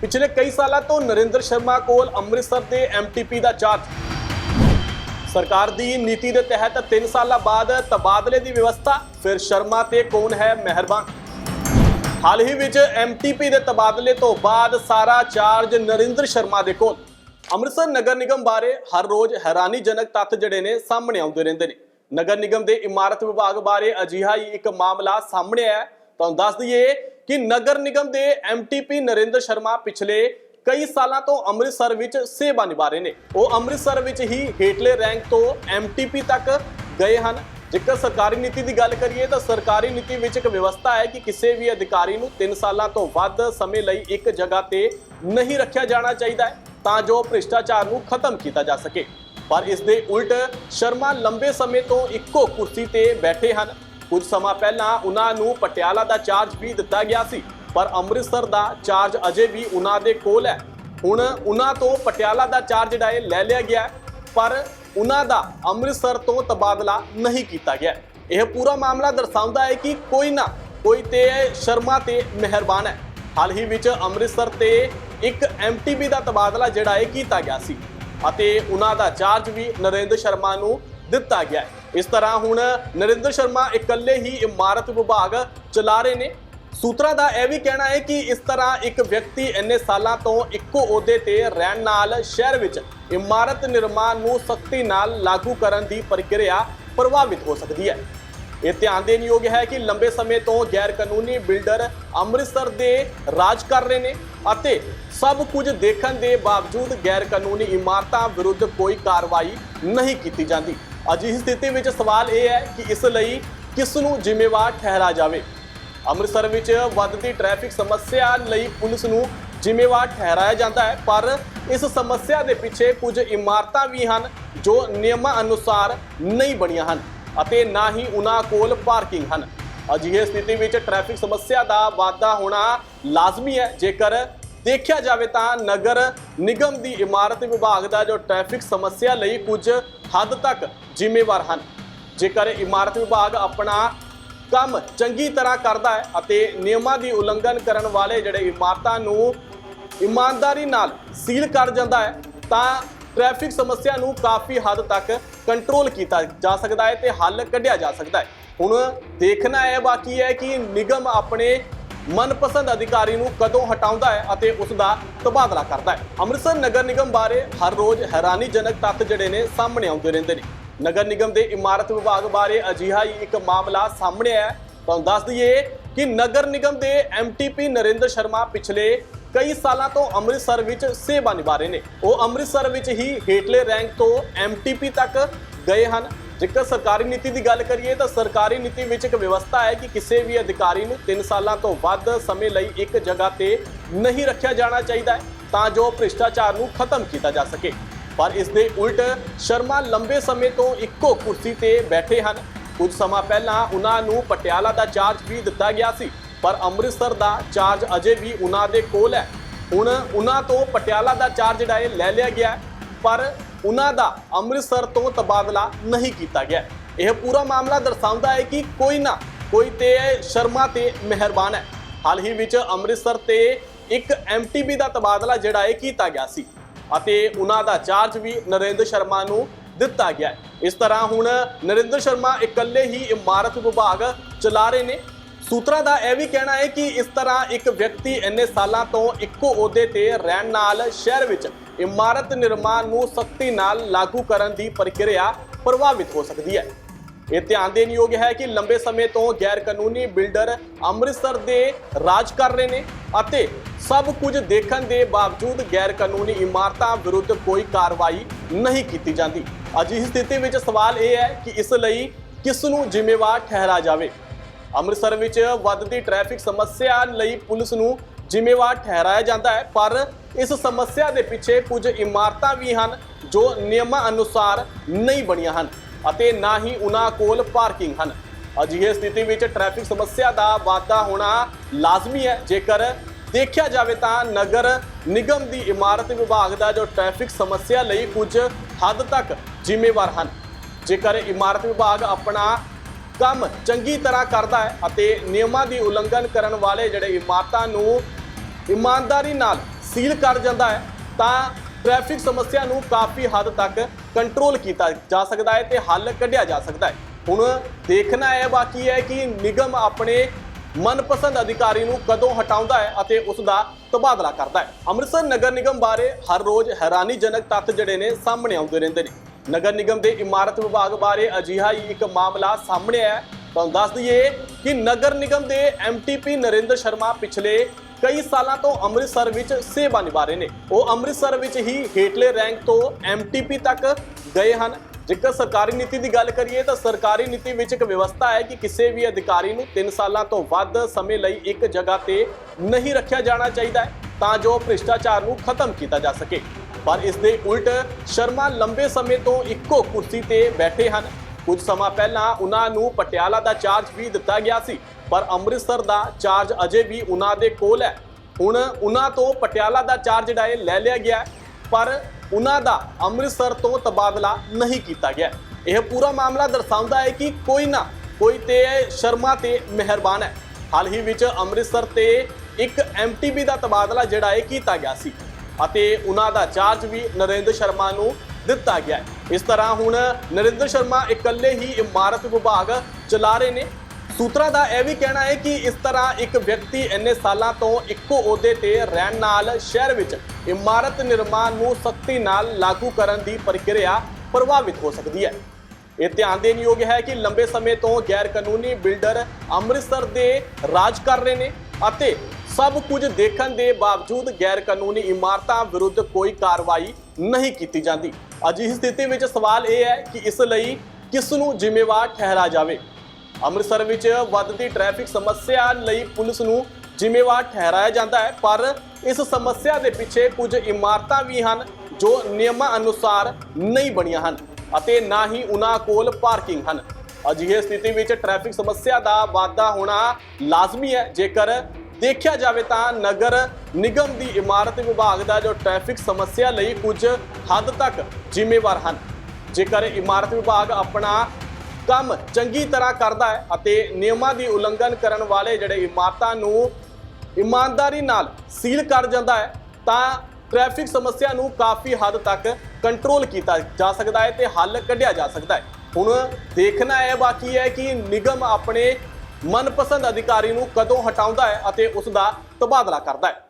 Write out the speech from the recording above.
ਪਿਛਲੇ ਕਈ ਸਾਲਾਂ ਤੋਂ ਨਰਿੰਦਰ ਸ਼ਰਮਾ ਕੋਲ ਅੰਮ੍ਰਿਤਸਰ ਦੇ ਐਮਟੀਪੀ ਦਾ ਚਾਰਜ ਸਰਕਾਰ ਦੀ ਨੀਤੀ ਦੇ ਤਹਿਤ 3 ਸਾਲਾਂ ਬਾਅਦ ਤਬਾਦਲੇ ਦੀ ਵਿਵਸਥਾ, ਫਿਰ ਸ਼ਰਮਾ ਤੇ ਕੌਣ ਹੈ ਮਿਹਰਬਾਨ? ਹਾਲ ਹੀ ਵਿੱਚ ਐਮਟੀਪੀ ਦੇ ਤਬਾਦਲੇ ਤੋਂ ਬਾਅਦ ਸਾਰਾ ਚਾਰਜ ਨਰਿੰਦਰ ਸ਼ਰਮਾ ਦੇ ਕੋਲ। ਅੰਮ੍ਰਿਤਸਰ ਨਗਰ ਨਿਗਮ ਬਾਰੇ ਹਰ ਰੋਜ਼ ਹੈਰਾਨੀਜਨਕ ਤੱਥ ਜਿਹੜੇ ਨੇ ਸਾਹਮਣੇ ਆਉਂਦੇ ਰਹਿੰਦੇ ਨੇ। ਨਗਰ ਨਿਗਮ ਦੇ ਇਮਾਰਤ ਵਿਭਾਗ ਬਾਰੇ ਅਜਿਹਾ ਹੀ ਇੱਕ ਮਾਮਲਾ ਸਾਹਮਣੇ ਆਇਆ ਤੁਹਾਨੂੰ ਦੱਸ ਦਈਏ ਕਿ ਨਗਰ ਨਿਗਮ ਦੇ ਐਮਟੀਪੀ ਨਰਿੰਦਰ ਸ਼ਰਮਾ ਪਿਛਲੇ ਕਈ ਸਾਲਾਂ ਤੋਂ ਅੰਮ੍ਰਿਤਸਰ ਵਿੱਚ ਸੇਵਾ ਨਿਭਾ ਰਹੇ ਨੇ। ਉਹ ਅੰਮ੍ਰਿਤਸਰ ਵਿੱਚ ਹੀ ਹੇਠਲੇ ਰੈਂਕ ਤੋਂ ਐਮਟੀਪੀ ਤੱਕ ਗਏ ਹਨ। ਜੇਕਰ ਸਰਕਾਰੀ ਨੀਤੀ ਦੀ ਗੱਲ ਕਰੀਏ ਤਾਂ ਸਰਕਾਰੀ ਨੀਤੀ ਵਿੱਚ ਇੱਕ ਵਿਵਸਥਾ ਹੈ ਕਿ ਕਿਸੇ ਵੀ ਅਧਿਕਾਰੀ ਨੂੰ 3 ਸਾਲਾਂ ਤੋਂ ਵੱਧ ਸਮੇਂ ਲਈ ਇੱਕ ਜਗ੍ਹਾ ਤੇ ਨਹੀਂ ਰੱਖਿਆ ਜਾਣਾ ਚਾਹੀਦਾ ਹੈ ਤਾਂ ਜੋ ਭ੍ਰਿਸ਼ਟਾਚਾਰ ਨੂੰ ਖਤਮ ਕੀਤਾ ਜਾ ਸਕੇ। ਪਰ ਇਸ ਦੇ ਉਲਟ ਸ਼ਰਮਾ ਲੰਬੇ ਸਮੇਂ ਤੋਂ ਇੱਕੋ ਕੁਰਸੀ ਤੇ ਬੈਠੇ ਹਨ। ਕੁਝ ਸਮਾਂ ਪਹਿਲਾਂ ਉਹਨਾਂ ਨੂੰ ਪਟਿਆਲਾ ਦਾ ਚਾਰਜ ਵੀ ਦਿੱਤਾ ਗਿਆ ਸੀ, ਪਰ ਅੰਮ੍ਰਿਤਸਰ ਦਾ ਚਾਰਜ ਅਜੇ ਵੀ ਉਹਨਾਂ ਦੇ ਕੋਲ ਹੈ। ਹੁਣ ਉਹਨਾਂ ਤੋਂ ਪਟਿਆਲਾ ਦਾ ਚਾਰਜ ਜਿਹੜਾ ਹੈ ਲੈ ਲਿਆ ਗਿਆ ਪਰ ਉਹਨਾਂ ਦਾ ਅੰਮ੍ਰਿਤਸਰ ਤੋਂ ਤਬਾਦਲਾ ਨਹੀਂ ਕੀਤਾ ਗਿਆ ਇਹ ਪੂਰਾ ਮਾਮਲਾ ਦਰਸਾਉਂਦਾ ਹੈ ਕਿ ਕੋਈ ਨਾ ਕੋਈ ਤੇ ਸ਼ਰਮਾ ਤੇ ਮਿਹਰਬਾਨ ਹੈ। ਹਾਲ ਹੀ ਵਿੱਚ ਅੰਮ੍ਰਿਤਸਰ ਤੇ ਇੱਕ ਐਮਟੀਬੀ ਦਾ ਤਬਾਦਲਾ ਜਿਹੜਾ ਹੈ ਕੀਤਾ ਗਿਆ ਸੀ, ਅਤੇ ਉਹਨਾਂ ਦਾ ਚਾਰਜ ਵੀ ਨਰਿੰਦਰ ਸ਼ਰਮਾ ਨੂੰ ਦਿੱਤਾ ਗਿਆ ਹੈ। ਇਸ ਤਰ੍ਹਾਂ ਹੁਣ ਨਰਿੰਦਰ ਸ਼ਰਮਾ ਇਕੱਲੇ ਹੀ ਇਮਾਰਤ ਵਿਭਾਗ ਚਲਾ ਰਹੇ ਨੇ। ਸੂਤਰਾਂ ਦਾ ਇਹ ਵੀ ਕਹਿਣਾ ਹੈ ਕਿ ਇਸ ਤਰ੍ਹਾਂ ਇੱਕ ਵਿਅਕਤੀ ਇੰਨੇ ਸਾਲਾਂ ਤੋਂ ਇੱਕੋ ਅਹੁਦੇ ਤੇ ਰਹਿਣ ਨਾਲ ਸ਼ਹਿਰ ਵਿੱਚ ਇਮਾਰਤ ਨਿਰਮਾਣ ਨੂੰ ਸਖਤੀ ਨਾਲ ਲਾਗੂ ਕਰਨ ਦੀ ਪ੍ਰਕਿਰਿਆ ਪ੍ਰਭਾਵਿਤ ਹੋ ਸਕਦੀ ਹੈ। ਇਹ ਧਿਆਨ ਦੇਣ ਯੋਗ ਹੈ ਕਿ ਲੰਬੇ ਸਮੇਂ ਤੋਂ ਗੈਰ ਕਾਨੂੰਨੀ ਬਿਲਡਰ ਅੰਮ੍ਰਿਤਸਰ ਦੇ ਰਾਜ ਕਰ ਰਹੇ ਨੇ ਅਤੇ ਸਭ ਕੁਝ ਦੇਖਣ ਦੇ ਬਾਵਜੂਦ ਗੈਰ ਕਾਨੂੰਨੀ ਇਮਾਰਤਾਂ ਵਿਰੁੱਧ ਕੋਈ ਕਾਰਵਾਈ ਨਹੀਂ ਕੀਤੀ ਜਾਂਦੀ। ਅਜਿਹੀ ਸਥਿਤੀ ਵਿੱਚ ਸਵਾਲ ਇਹ ਹੈ ਕਿ ਇਸ ਲਈ ਕਿਸ ਨੂੰ ਜ਼ਿੰਮੇਵਾਰ ਠਹਿਰਾ ਜਾਵੇ? ਅੰਮ੍ਰਿਤਸਰ ਵਿੱਚ ਵੱਧਦੀ ਟ੍ਰੈਫਿਕ ਸਮੱਸਿਆ ਲਈ ਪੁਲਿਸ ਨੂੰ ਜ਼ਿੰਮੇਵਾਰ ਠਹਿਰਾਇਆ ਜਾਂਦਾ ਹੈ, ਪਰ ਇਸ ਸਮੱਸਿਆ ਦੇ ਪਿੱਛੇ ਕੁਝ ਇਮਾਰਤਾਂ ਵੀ ਹਨ ਜੋ ਨਿਯਮਾਂ ਅਨੁਸਾਰ ਨਹੀਂ ਬਣੀਆਂ ਹਨ ਅਤੇ ਨਾ ਹੀ ਉਹਨਾਂ ਕੋਲ ਪਾਰਕਿੰਗ ਹਨ। ਅਜਿਹੇ ਸਥਿਤੀ ਵਿੱਚ ਟ੍ਰੈਫਿਕ ਸਮੱਸਿਆ ਦਾ ਵਾਧਾ ਹੋਣਾ ਲਾਜ਼ਮੀ ਹੈ, ਜੇਕਰ ਦੇਖਿਆ ਜਾਵੇ ਤਾਂ ਨਗਰ ਨਿਗਮ ਦੀ ਇਮਾਰਤ ਵਿਭਾਗ ਦਾ ਜੋ ਟ੍ਰੈਫਿਕ ਸਮੱਸਿਆ ਲਈ ਕੁਝ ਹੱਦ ਤੱਕ ਜ਼ਿੰਮੇਵਾਰ ਹਨ। ਜੇਕਰ ਇਮਾਰਤ ਵਿਭਾਗ ਆਪਣਾ ਕੰਮ ਚੰਗੀ ਤਰ੍ਹਾਂ ਕਰਦਾ ਹੈ ਅਤੇ ਨਿਯਮਾਂ ਦੀ ਉਲੰਘਣ ਕਰਨ ਵਾਲੇ ਜਿਹੜੇ ਇਮਾਰਤਾਂ ਨੂੰ ਇਮਾਨਦਾਰੀ ਨਾਲ ਸੀਲ ਕਰ ਜਾਂਦਾ ਹੈ, ਤਾਂ ਟ੍ਰੈਫਿਕ ਸਮੱਸਿਆ ਨੂੰ ਕਾਫੀ ਹੱਦ ਤੱਕ ਕੰਟਰੋਲ ਕੀਤਾ ਜਾ ਸਕਦਾ ਹੈ ਤੇ ਹੱਲ ਕੱਢਿਆ ਜਾ ਸਕਦਾ ਹੈ। ਹੁਣ ਦੇਖਣਾ ਇਹ ਬਾਕੀ ਹੈ ਕਿ ਨਿਗਮ ਆਪਣੇ ਮਨਪਸੰਦ ਅਧਿਕਾਰੀ ਨੂੰ ਕਦੋਂ ਹਟਾਉਂਦਾ ਹੈ ਅਤੇ ਉਸ ਦਾ ਤਬਾਦਲਾ ਕਰਦਾ ਹੈ? ਅੰਮ੍ਰਿਤਸਰ ਨਗਰ ਨਿਗਮ ਬਾਰੇ ਹਰ ਰੋਜ਼ ਹੈਰਾਨੀਜਨਕ ਤੱਥ ਜਿਹੜੇ ਨੇ ਸਾਹਮਣੇ ਆਉਂਦੇ ਰਹਿੰਦੇ ਨੇ। ਨਗਰ ਨਿਗਮ ਦੇ ਇਮਾਰਤ ਵਿਭਾਗ ਬਾਰੇ ਅਜਿਹਾ ਹੀ ਇੱਕ ਮਾਮਲਾ ਸਾਹਮਣੇ ਆਇਆ ਹੈ। ਤੁਹਾਨੂੰ ਦੱਸ ਦਈਏ ਕਿ ਨਗਰ ਨਿਗਮ ਦੇ ਐਮਟੀਪੀ ਨਰਿੰਦਰ ਸ਼ਰਮਾ ਪਿਛਲੇ ਕਈ ਸਾਲਾਂ ਤੋਂ ਅੰਮ੍ਰਿਤਸਰ ਵਿੱਚ ਸੇਵਾ ਨਿਭਾ ਰਹੇ ਨੇ। ਉਹ ਅੰਮ੍ਰਿਤਸਰ ਵਿੱਚ ਹੀ ਹੇਠਲੇ ਰੈਂਕ ਤੋਂ ਐਮਟੀਪੀ ਤੱਕ ਗਏ ਹਨ। ਜੇਕਰ ਸਰਕਾਰੀ ਨੀਤੀ ਦੀ ਗੱਲ ਕਰੀਏ ਤਾਂ ਸਰਕਾਰੀ ਨੀਤੀ ਵਿੱਚ ਇੱਕ ਵਿਵਸਥਾ ਹੈ ਕਿ ਕਿਸੇ ਵੀ ਅਧਿਕਾਰੀ ਨੂੰ 3 ਸਾਲਾਂ ਤੋਂ ਵੱਧ ਸਮੇਂ ਲਈ ਇੱਕ ਜਗ੍ਹਾ ਤੇ ਨਹੀਂ ਰੱਖਿਆ ਜਾਣਾ ਚਾਹੀਦਾ ਹੈ ਤਾਂ ਜੋ ਭ੍ਰਿਸ਼ਟਾਚਾਰ ਨੂੰ ਖਤਮ ਕੀਤਾ ਜਾ ਸਕੇ। ਪਰ ਇਸ ਦੇ ਉਲਟ ਸ਼ਰਮਾ ਲੰਬੇ ਸਮੇਂ ਤੋਂ ਇੱਕੋ ਕੁਰਸੀ ਤੇ ਬੈਠੇ ਹਨ। ਕੁਝ ਸਮਾਂ ਪਹਿਲਾਂ ਉਹਨਾਂ ਨੂੰ ਪਟਿਆਲਾ ਦਾ ਚਾਰਜ ਵੀ ਦਿੱਤਾ ਗਿਆ ਸੀ, ਪਰ ਅੰਮ੍ਰਿਤਸਰ ਦਾ ਚਾਰਜ ਅਜੇ ਵੀ ਉਹਨਾਂ ਦੇ ਕੋਲ ਹੈ। ਹੁਣ ਉਹਨਾਂ ਤੋਂ ਪਟਿਆਲਾ ਦਾ ਚਾਰਜ ਜਿਹੜਾ ਹੈ ਲੈ ਲਿਆ ਗਿਆ ਪਰ ਉਹਨਾਂ ਦਾ ਅੰਮ੍ਰਿਤਸਰ ਤੋਂ ਤਬਾਦਲਾ ਨਹੀਂ ਕੀਤਾ ਗਿਆ। ਇਹ ਪੂਰਾ ਮਾਮਲਾ ਦਰਸਾਉਂਦਾ ਹੈ ਕਿ ਕੋਈ ਨਾ ਕੋਈ ਤੇ ਸ਼ਰਮਾ ਤੇ ਮਿਹਰਬਾਨ ਹੈ। ਹਾਲ ਹੀ ਵਿੱਚ ਅੰਮ੍ਰਿਤਸਰ ਤੇ ਇੱਕ ਐਮਟੀਬੀ ਦਾ ਤਬਾਦਲਾ ਜਿਹੜਾ ਹੈ ਕੀਤਾ ਗਿਆ ਸੀ ਅਤੇ ਉਹਨਾਂ ਦਾ ਚਾਰਜ ਵੀ ਨਰਿੰਦਰ ਸ਼ਰਮਾ ਨੂੰ ਦਿੱਤਾ ਗਿਆ। ਇਸ ਤਰ੍ਹਾਂ ਹੁਣ ਨਰਿੰਦਰ ਸ਼ਰਮਾ ਇਕੱਲੇ ਹੀ ਇਮਾਰਤ ਵਿਭਾਗ ਚਲਾ ਰਹੇ ਨੇ। ਸੂਤਰਾਂ ਦਾ ਇਹ ਵੀ ਕਹਿਣਾ ਹੈ ਕਿ ਇਸ ਤਰ੍ਹਾਂ ਇੱਕ ਵਿਅਕਤੀ ਇੰਨੇ ਸਾਲਾਂ ਤੋਂ ਇੱਕੋ ਅਹੁਦੇ ਤੇ ਰਹਿਣ ਨਾਲ ਸ਼ਹਿਰ ਵਿੱਚ ਇਮਾਰਤ ਨਿਰਮਾਣ ਨੂੰ ਸਖਤੀ ਨਾਲ ਲਾਗੂ ਕਰਨ ਦੀ ਪ੍ਰਕਿਰਿਆ ਪ੍ਰਭਾਵਿਤ ਹੋ ਸਕਦੀ ਹੈ। ਇਹ ਧਿਆਨ ਦੇਣ ਯੋਗ ਹੈ ਕਿ ਲੰਬੇ ਸਮੇਂ ਤੋਂ ਗੈਰ ਕਾਨੂੰਨੀ ਬਿਲਡਰ ਅੰਮ੍ਰਿਤਸਰ ਦੇ ਰਾਜ ਕਰ ਰਹੇ ਨੇ ਅਤੇ ਸਭ ਕੁਝ ਦੇਖਣ ਦੇ ਬਾਵਜੂਦ ਗੈਰ ਕਾਨੂੰਨੀ ਇਮਾਰਤਾਂ ਵਿਰੁੱਧ ਕੋਈ ਕਾਰਵਾਈ ਨਹੀਂ ਕੀਤੀ ਜਾਂਦੀ। ਅਜਿਹੀ ਸਥਿਤੀ ਵਿੱਚ ਸਵਾਲ ਇਹ ਹੈ ਕਿ ਇਸ ਲਈ ਕਿਸ ਨੂੰ ਜ਼ਿੰਮੇਵਾਰ ਠਹਿਰਾ ਜਾਵੇ? ਅੰਮ੍ਰਿਤਸਰ ਵਿੱਚ ਵੱਧਦੀ ਟ੍ਰੈਫਿਕ ਸਮੱਸਿਆ ਲਈ ਪੁਲਿਸ ਨੂੰ ਜ਼ਿੰਮੇਵਾਰ ਠਹਿਰਾਇਆ ਜਾਂਦਾ ਹੈ, ਪਰ ਇਸ ਸਮੱਸਿਆ ਦੇ ਪਿੱਛੇ ਕੁਝ ਇਮਾਰਤਾਂ ਵੀ ਹਨ ਜੋ ਨਿਯਮਾਂ ਅਨੁਸਾਰ ਨਹੀਂ ਬਣੀਆਂ ਹਨ ਅਤੇ ਨਾ ਹੀ ਉਹਨਾਂ ਕੋਲ ਪਾਰਕਿੰਗ ਹਨ। ਅਜਿਹੇ ਸਥਿਤੀ ਵਿੱਚ ਟ੍ਰੈਫਿਕ ਸਮੱਸਿਆ ਦਾ ਵਾਧਾ ਹੋਣਾ ਲਾਜ਼ਮੀ ਹੈ। ਜੇਕਰ ਦੇਖਿਆ ਜਾਵੇ ਤਾਂ ਨਗਰ ਨਿਗਮ ਦੀ ਇਮਾਰਤ ਵਿਭਾਗ ਦਾ ਜੋ ਟ੍ਰੈਫਿਕ ਸਮੱਸਿਆ ਲਈ ਕੁਝ ਹੱਦ ਤੱਕ ਜ਼ਿੰਮੇਵਾਰ ਹਨ। ਜੇਕਰ ਇਮਾਰਤ ਵਿਭਾਗ ਆਪਣਾ ਕੰਮ ਚੰਗੀ ਤਰ੍ਹਾਂ ਕਰਦਾ ਹੈ ਅਤੇ ਨਿਯਮਾਂ ਦੀ ਉਲੰਘਣ ਕਰਨ ਵਾਲੇ ਜਿਹੜੇ ਇਮਾਰਤਾਂ ਨੂੰ ਇਮਾਨਦਾਰੀ ਨਾਲ ਸੀਲ ਕਰ ਜਾਂਦਾ ਹੈ, ਤਾਂ ਟ੍ਰੈਫਿਕ ਸਮੱਸਿਆ ਨੂੰ ਕਾਫੀ ਹੱਦ ਤੱਕ ਕੰਟਰੋਲ ਕੀਤਾ ਜਾ ਸਕਦਾ ਹੈ ਤੇ ਹੱਲ ਕੱਢਿਆ ਜਾ ਸਕਦਾ ਹੈ। ਹੁਣ ਦੇਖਣਾ ਹੈ ਬਾਕੀ ਹੈ ਕਿ ਨਿਗਮ ਆਪਣੇ ਮਨਪਸੰਦ ਅਧਿਕਾਰੀ ਨੂੰ ਕਦੋਂ ਹਟਾਉਂਦਾ ਹੈ ਅਤੇ ਉਸ ਦਾ ਤਬਾਦਲਾ ਕਰਦਾ ਹੈ। ਅੰਮ੍ਰਿਤਸਰ ਨਗਰ ਨਿਗਮ ਬਾਰੇ ਹਰ ਰੋਜ਼ ਹੈਰਾਨੀਜਨਕ ਤੱਥ ਜਿਹੜੇ ਨੇ ਸਾਹਮਣੇ ਆਉਂਦੇ ਰਹਿੰਦੇ ਨੇ। ਨਗਰ ਨਿਗਮ ਦੇ ਇਮਾਰਤ ਵਿਭਾਗ ਬਾਰੇ ਅਜਿਹਾ ਹੀ ਇੱਕ ਮਾਮਲਾ ਸਾਹਮਣੇ ਆਇਆ ਹੈ। ਤੁਹਾਨੂੰ ਦੱਸ ਦਈਏ ਕਿ ਨਗਰ ਨਿਗਮ ਦੇ ਐਮਟੀਪੀ ਨਰਿੰਦਰ ਸ਼ਰਮਾ ਪਿਛਲੇ ਕਈ ਸਾਲਾਂ ਤੋਂ ਅੰਮ੍ਰਿਤਸਰ ਵਿੱਚ ਸੇਵਾ ਨਿਭਾ ਰਹੇ ਨੇ। ਉਹ ਅੰਮ੍ਰਿਤਸਰ ਵਿੱਚ ਹੀ ਹੇਠਲੇ ਰੈਂਕ ਤੋਂ ਐਮਟੀਪੀ ਤੱਕ ਗਏ ਹਨ। ਜੇਕਰ ਸਰਕਾਰੀ ਨੀਤੀ ਦੀ ਗੱਲ ਕਰੀਏ ਤਾਂ ਸਰਕਾਰੀ ਨੀਤੀ ਵਿੱਚ ਇੱਕ ਵਿਵਸਥਾ ਹੈ ਕਿ ਕਿਸੇ ਵੀ ਅਧਿਕਾਰੀ ਨੂੰ 3 ਸਾਲਾਂ ਤੋਂ ਵੱਧ ਸਮੇਂ ਲਈ ਇੱਕ ਜਗ੍ਹਾ ਤੇ ਨਹੀਂ ਰੱਖਿਆ ਜਾਣਾ ਚਾਹੀਦਾ ਹੈ ਤਾਂ ਜੋ ਭ੍ਰਿਸ਼ਟਾਚਾਰ ਨੂੰ ਖਤਮ ਕੀਤਾ ਜਾ ਸਕੇ। ਪਰ ਇਸ ਦੇ ਉਲਟ ਸ਼ਰਮਾ ਲੰਬੇ ਸਮੇਂ ਤੋਂ ਇੱਕੋ ਕੁਰਸੀ ਤੇ ਬੈਠੇ ਹਨ। ਕੁਝ ਸਮਾਂ ਪਹਿਲਾਂ ਉਹਨਾਂ ਨੂੰ ਪਟਿਆਲਾ ਦਾ ਚਾਰਜ ਵੀ ਦਿੱਤਾ ਗਿਆ ਸੀ, ਪਰ ਅੰਮ੍ਰਿਤਸਰ ਦਾ ਚਾਰਜ ਅਜੇ ਵੀ ਉਹਨਾਂ ਦੇ ਕੋਲ ਹੈ। ਹੁਣ ਉਹਨਾਂ ਤੋਂ ਪਟਿਆਲਾ ਦਾ ਚਾਰਜ ਜਿਹੜਾ ਹੈ ਲੈ ਲਿਆ ਗਿਆ ਪਰ ਉਹਨਾਂ ਦਾ ਅੰਮ੍ਰਿਤਸਰ ਤੋਂ ਤਬਾਦਲਾ ਨਹੀਂ ਕੀਤਾ ਗਿਆ ਇਹ ਪੂਰਾ ਮਾਮਲਾ ਦਰਸਾਉਂਦਾ ਹੈ ਕਿ ਕੋਈ ਨਾ ਕੋਈ ਤੇ ਸ਼ਰਮਾ ਤੇ ਮਿਹਰਬਾਨ ਹੈ। ਹਾਲ ਹੀ ਵਿੱਚ ਅੰਮ੍ਰਿਤਸਰ ਤੇ ਇੱਕ ਐਮਟੀਬੀ ਦਾ ਤਬਾਦਲਾ ਜਿਹੜਾ ਹੈ ਕੀਤਾ ਗਿਆ ਸੀ। ਅਤੇ ਉਹਨਾਂ ਦਾ ਚਾਰਜ ਵੀ ਨਰਿੰਦਰ ਸ਼ਰਮਾ ਨੂੰ ਦਿੱਤਾ ਗਿਆ ਹੈ। ਇਸ ਤਰ੍ਹਾਂ ਹੁਣ ਨਰਿੰਦਰ ਸ਼ਰਮਾ ਇਕੱਲੇ ਹੀ ਇਮਾਰਤ ਵਿਭਾਗ ਚਲਾ ਰਹੇ ਨੇ। ਸੂਤਰਾਂ ਦਾ ਇਹ ਵੀ ਕਹਿਣਾ ਹੈ ਕਿ ਇਸ ਤਰ੍ਹਾਂ ਇੱਕ ਵਿਅਕਤੀ ਇੰਨੇ ਸਾਲਾਂ ਤੋਂ ਇੱਕੋ ਅਹੁਦੇ ਤੇ ਰਹਿਣ ਨਾਲ ਸ਼ਹਿਰ ਵਿੱਚ ਇਮਾਰਤ ਨਿਰਮਾਣ ਨੂੰ ਸਖਤੀ ਨਾਲ ਲਾਗੂ ਕਰਨ ਦੀ ਪ੍ਰਕਿਰਿਆ ਪ੍ਰਭਾਵਿਤ ਹੋ ਸਕਦੀ ਹੈ। ਇਹ ਧਿਆਨ ਦੇਣ ਯੋਗ ਹੈ ਕਿ ਲੰਬੇ ਸਮੇਂ ਤੋਂ ਗੈਰ ਕਾਨੂੰਨੀ ਬਿਲਡਰ ਅੰਮ੍ਰਿਤਸਰ ਦੇ ਰਾਜ ਕਰ ਰਹੇ ਨੇ। ਅਤੇ ਸਭ ਕੁਝ ਦੇਖਣ ਦੇ ਬਾਵਜੂਦ ਗੈਰ ਕਾਨੂੰਨੀ ਇਮਾਰਤਾਂ ਵਿਰੁੱਧ ਕੋਈ ਕਾਰਵਾਈ ਨਹੀਂ ਕੀਤੀ ਜਾਂਦੀ। ਅਜਿਹੀ ਸਥਿਤੀ ਵਿੱਚ ਸਵਾਲ ਇਹ ਹੈ ਕਿ ਇਸ ਲਈ ਕਿਸ ਨੂੰ ਜ਼ਿੰਮੇਵਾਰ ਠਹਿਰਾ ਜਾਵੇ? ਅੰਮ੍ਰਿਤਸਰ ਵਿੱਚ ਵੱਧਦੀ ਟ੍ਰੈਫਿਕ ਸਮੱਸਿਆ ਲਈ ਪੁਲਿਸ ਨੂੰ ਜ਼ਿੰਮੇਵਾਰ ਠਹਿਰਾਇਆ ਜਾਂਦਾ ਹੈ, ਪਰ ਇਸ ਸਮੱਸਿਆ ਦੇ ਪਿੱਛੇ ਕੁਝ ਇਮਾਰਤਾਂ ਵੀ ਹਨ ਜੋ ਨਿਯਮਾਂ ਅਨੁਸਾਰ ਨਹੀਂ ਬਣੀਆਂ ਹਨ ਅਤੇ ਨਾ ਹੀ ਉਹਨਾਂ ਕੋਲ ਪਾਰਕਿੰਗ ਹਨ। ਅਜਿਹੇ ਸਥਿਤੀ ਵਿੱਚ ਟ੍ਰੈਫਿਕ ਸਮੱਸਿਆ ਦਾ ਵਾਧਾ ਹੋਣਾ ਲਾਜ਼ਮੀ ਹੈ। ਜੇਕਰ ਦੇਖਿਆ ਜਾਵੇ ਤਾਂ ਨਗਰ ਨਿਗਮ ਦੀ ਇਮਾਰਤ ਵਿਭਾਗ ਦਾ ਜੋ ਟ੍ਰੈਫਿਕ ਸਮੱਸਿਆ ਲਈ ਕੁਝ ਹੱਦ ਤੱਕ ਜ਼ਿੰਮੇਵਾਰ ਹਨ। ਜੇਕਰ ਇਮਾਰਤ ਵਿਭਾਗ ਆਪਣਾ ਕੰਮ ਚੰਗੀ ਤਰ੍ਹਾਂ ਕਰਦਾ ਹੈ ਅਤੇ ਨਿਯਮਾਂ ਦੀ ਉਲੰਘਣ ਕਰਨ ਵਾਲੇ ਜਿਹੜੇ ਇਮਾਰਤਾਂ ਨੂੰ ਇਮਾਨਦਾਰੀ ਨਾਲ ਸੀਲ ਕਰ ਜਾਂਦਾ ਹੈ, ਤਾਂ ਟ੍ਰੈਫਿਕ ਸਮੱਸਿਆ ਨੂੰ ਕਾਫੀ ਹੱਦ ਤੱਕ ਕੰਟਰੋਲ ਕੀਤਾ ਜਾ ਸਕਦਾ ਹੈ ਤੇ ਹੱਲ ਕੱਢਿਆ ਜਾ ਸਕਦਾ ਹੈ। ਹੁਣ ਦੇਖਣਾ ਇਹ ਬਾਕੀ ਹੈ ਕਿ ਨਿਗਮ ਆਪਣੇ ਮਨਪਸੰਦ ਅਧਿਕਾਰੀ ਨੂੰ ਕਦੋਂ ਹਟਾਉਂਦਾ ਹੈ ਅਤੇ ਉਸ ਦਾ ਤਬਾਦਲਾ ਕਰਦਾ ਹੈ।